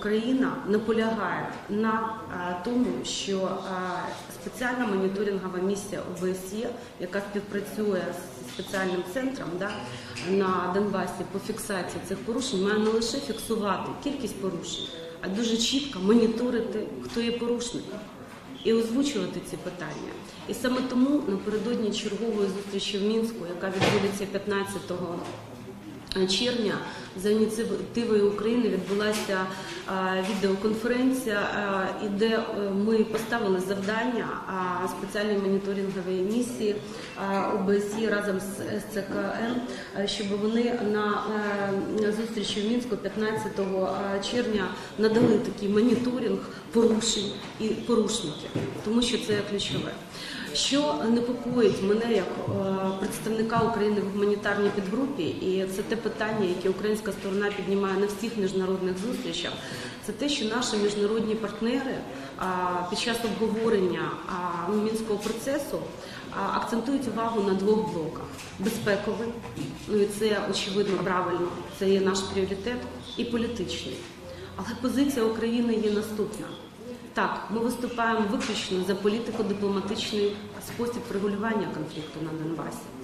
Україна наполягає на е, тому, що е, спеціальна моніторингова місія ОБСЄ, яка співпрацює з спеціальним центром да, на Донбасі по фіксації цих порушень, має не лише фіксувати кількість порушень, а дуже чітко моніторити, хто є порушником. І озвучувати ці питання. І саме тому напередодні чергової зустрічі в Мінську, яка відбудеться 15 червня за ініціативою України відбулася відеоконференція, де е, ми поставили завдання спеціальної моніторингової місії ОБСЄ разом з СЦКН, щоб вони на е, зустрічі в Мінську 15 червня надали такий моніторинг порушень і порушників, тому що це ключове. Що непокоїть мене як е, представника України в гуманітарній підгрупі, і це те питання, яке українська сторона піднімає на всіх міжнародних зустрічах, це те, що наші міжнародні партнери під час обговорення мінського процесу акцентують увагу на двох блоках: безпековий, ну і це очевидно правильно, це є наш пріоритет, і політичний. Але позиція України є наступна. Так, ми виступаємо виключно за політико-дипломатичний спосіб врегулювання конфлікту на Донбасі.